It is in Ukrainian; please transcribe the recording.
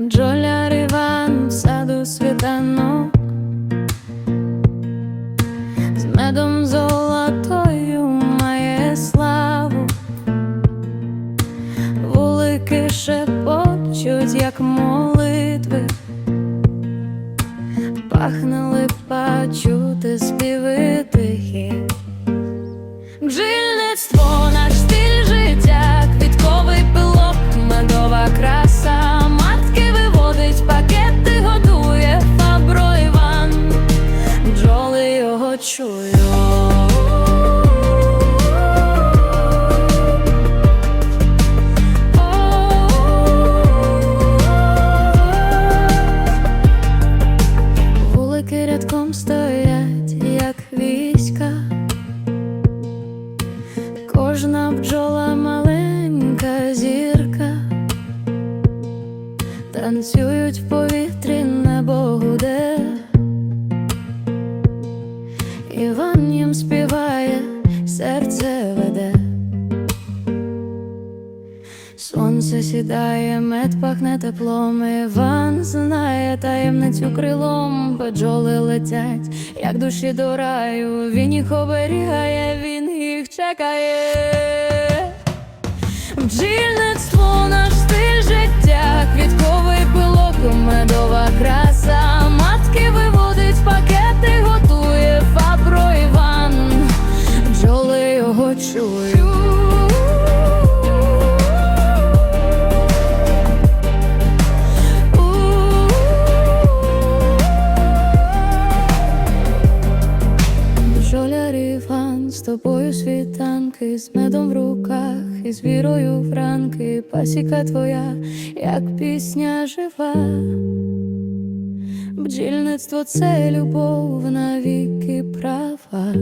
Джоля Риван в саду світанок. З медом золотою має славу, вулики шепочуть, як молитви, пахнули почути співи тихі. Бджільне чую. Іван співає, серце веде. Сонце сідає, мед пахне теплом. Іван знає таємницю крилом, бджоли летять, як душі до раю. Він їх оберігає, він їх чекає. Бджільництво його чують. З тобою світанки, з медом в руках і з вірою в ранки, пасіка твоя, як пісня жива. Бджільництво це любов навіки права.